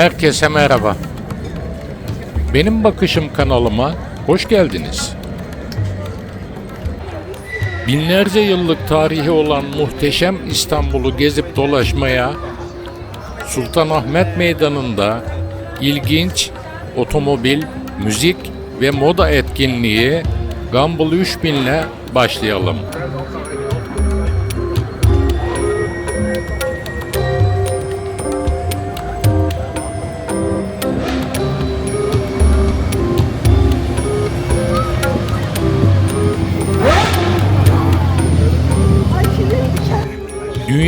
Herkese merhaba. Benim Bakışım kanalıma hoş geldiniz. Binlerce yıllık tarihi olan muhteşem İstanbul'u gezip dolaşmaya Sultanahmet Meydanı'nda ilginç otomobil, müzik ve moda etkinliği Gumball 3000 ile başlayalım.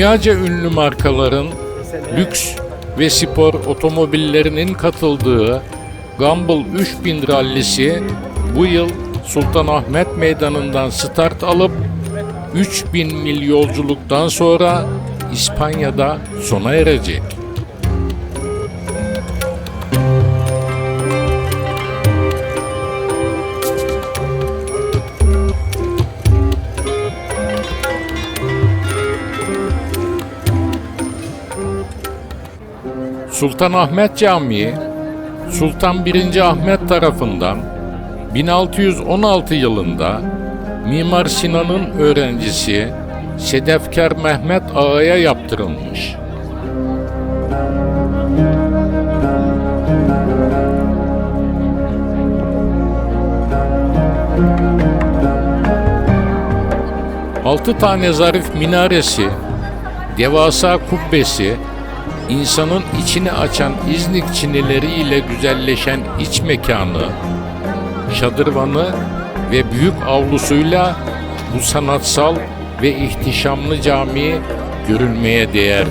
Dünyaca ünlü markaların lüks ve spor otomobillerinin katıldığı Gumball 3000 rallisi bu yıl Sultanahmet Meydanı'ndan start alıp 3000 mil yolculuktan sonra İspanya'da sona erecek. Sultanahmet Camii, Sultan 1. Ahmet tarafından 1616 yılında Mimar Sinan'ın öğrencisi Sedefkar Mehmet Ağa'ya yaptırılmış. Altı tane zarif minaresi, devasa kubbesi, insanın içini açan İznik çinileriyle güzelleşen iç mekanı, şadırvanı ve büyük avlusuyla bu sanatsal ve ihtişamlı cami görülmeye değer.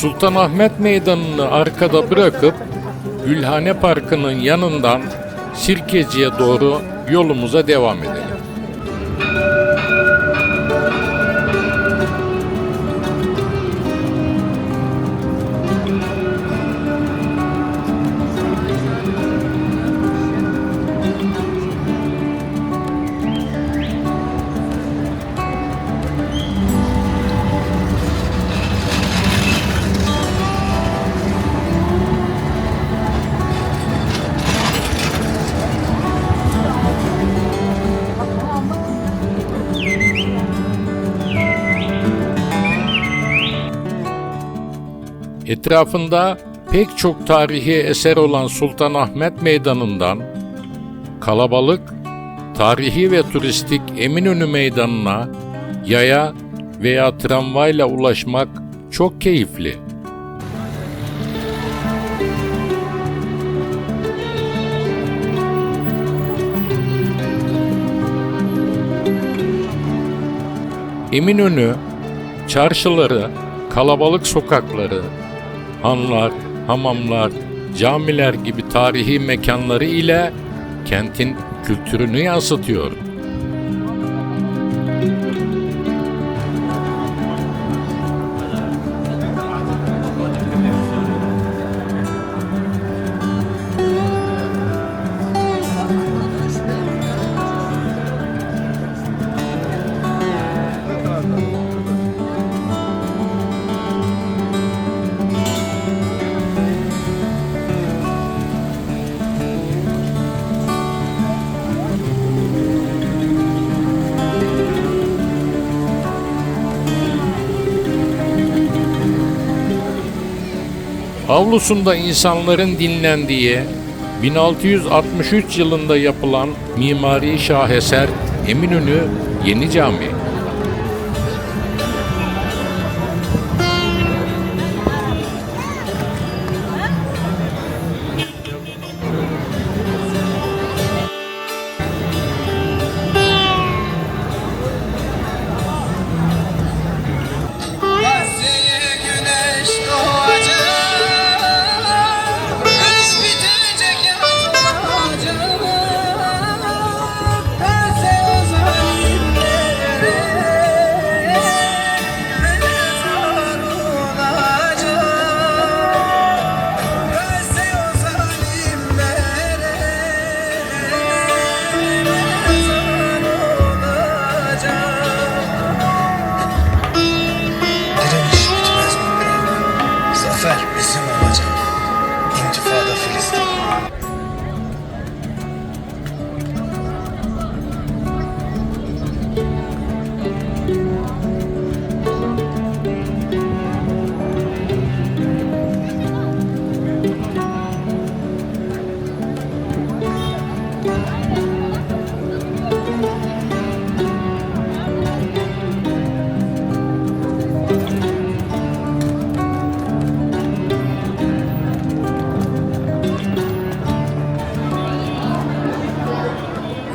Sultanahmet Meydanı'nı arkada bırakıp Gülhane Parkı'nın yanından Sirkeci'ye doğru yolumuza devam edelim. Etrafında pek çok tarihi eser olan Sultanahmet Meydanı'ndan kalabalık, tarihi ve turistik Eminönü Meydanı'na yaya veya tramvayla ulaşmak çok keyifli. Eminönü, çarşıları, kalabalık sokakları, hanlar, hamamlar, camiler gibi tarihi mekanları ile kentin kültürünü yansıtıyor. Avlusunda insanların dinlendiği 1663 yılında yapılan mimari şaheser Eminönü Yeni Cami.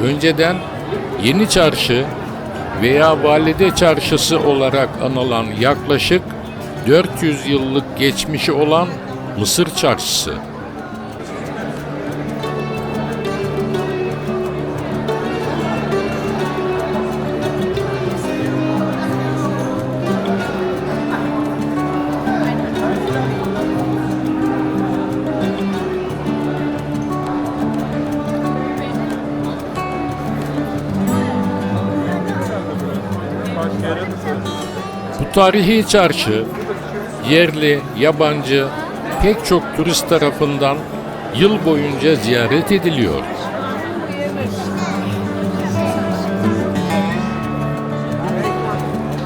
Önceden Yeni Çarşı veya Valide Çarşısı olarak anılan yaklaşık 400 yıllık geçmişi olan Mısır Çarşısı. Tarihi çarşı yerli, yabancı pek çok turist tarafından yıl boyunca ziyaret ediliyor.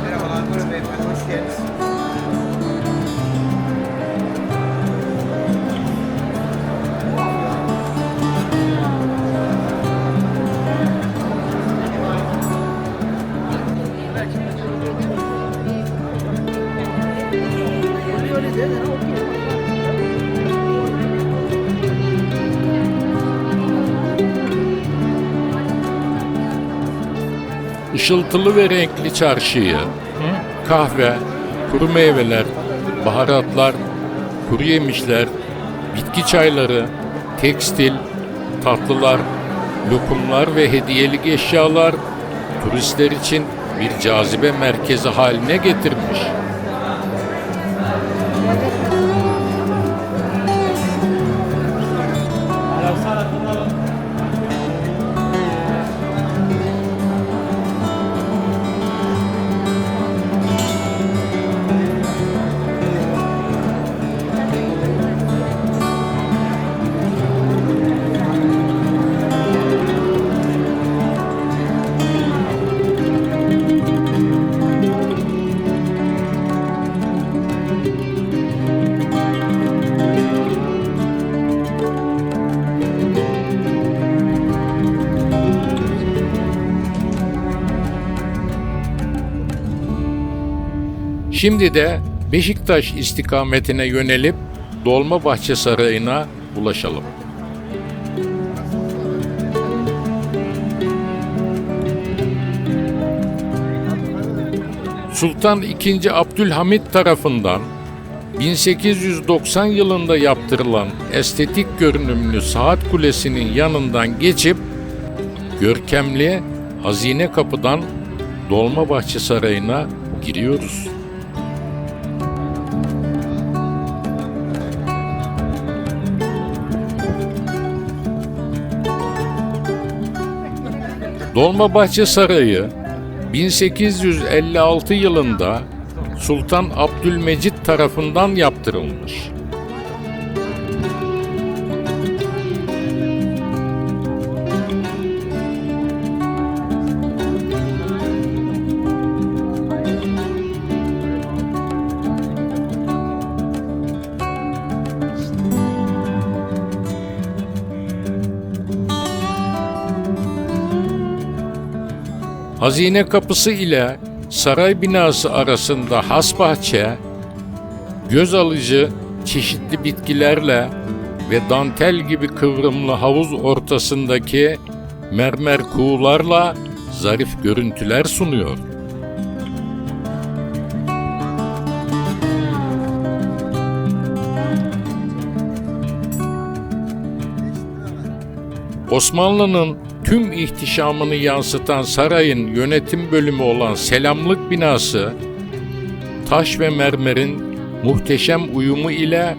Merhabalar, hoş geldiniz. Işıltılı ve renkli çarşıyı, kahve, kuru meyveler, baharatlar, kuru yemişler, bitki çayları, tekstil, tatlılar, lokumlar ve hediyelik eşyalar turistler için bir cazibe merkezi haline getirmiş. Şimdi de Beşiktaş istikametine yönelip Dolmabahçe Sarayı'na ulaşalım. Sultan II. Abdülhamit tarafından 1890 yılında yaptırılan estetik görünümlü saat kulesinin yanından geçip görkemli hazine kapıdan Dolmabahçe Sarayı'na giriyoruz. Dolmabahçe Sarayı 1856 yılında Sultan Abdülmecit tarafından yaptırılmış. Hazine kapısı ile saray binası arasında has bahçe, göz alıcı çeşitli bitkilerle ve dantel gibi kıvrımlı havuz ortasındaki mermer kuğularla zarif görüntüler sunuyor. Osmanlı'nın tüm ihtişamını yansıtan sarayın yönetim bölümü olan Selamlık binası, taş ve mermerin muhteşem uyumu ile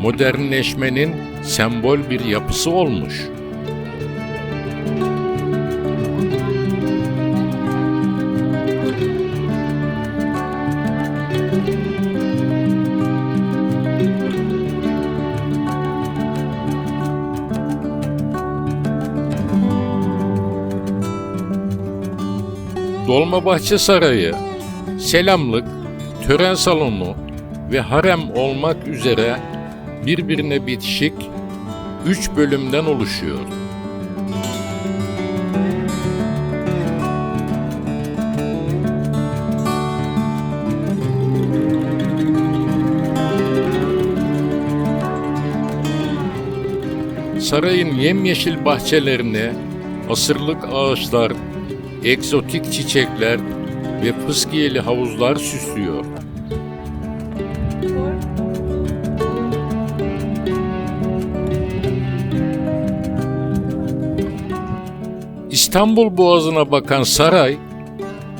modernleşmenin sembol bir yapısı olmuş. Dolmabahçe Sarayı, selamlık, tören salonu ve harem olmak üzere birbirine bitişik üç bölümden oluşuyor. Sarayın yemyeşil bahçelerini asırlık ağaçlar, egzotik çiçekler ve fıskiyeli havuzlar süslüyor. İstanbul Boğazı'na bakan saray,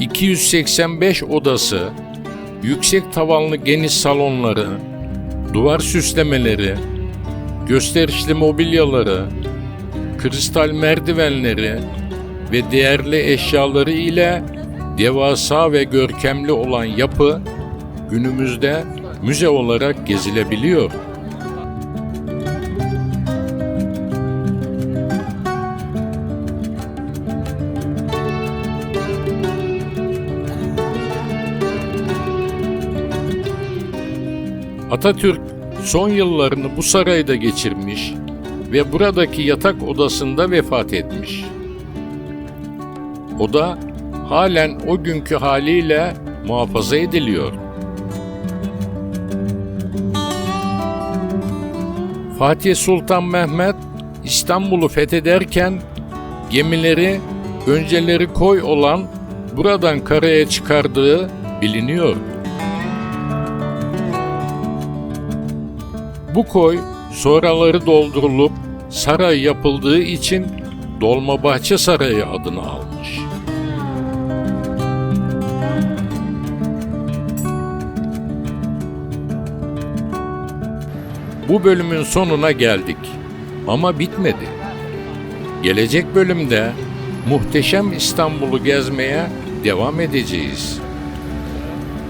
285 odası, yüksek tavanlı geniş salonları, duvar süslemeleri, gösterişli mobilyaları, kristal merdivenleri ve değerli eşyaları ile devasa ve görkemli olan yapı günümüzde müze olarak gezilebiliyor. Atatürk son yıllarını bu sarayda geçirmiş ve buradaki yatak odasında vefat etmiş. Oda halen o günkü haliyle muhafaza ediliyor. Fatih Sultan Mehmet İstanbul'u fethederken gemileri önceleri koy olan buradan karaya çıkardığı biliniyor. Bu koy sonraları doldurulup saray yapıldığı için Dolmabahçe Sarayı adını almış. Bu bölümün sonuna geldik ama bitmedi. Gelecek bölümde muhteşem İstanbul'u gezmeye devam edeceğiz.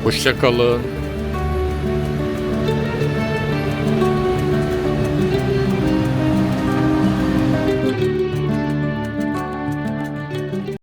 Hoşçakalın.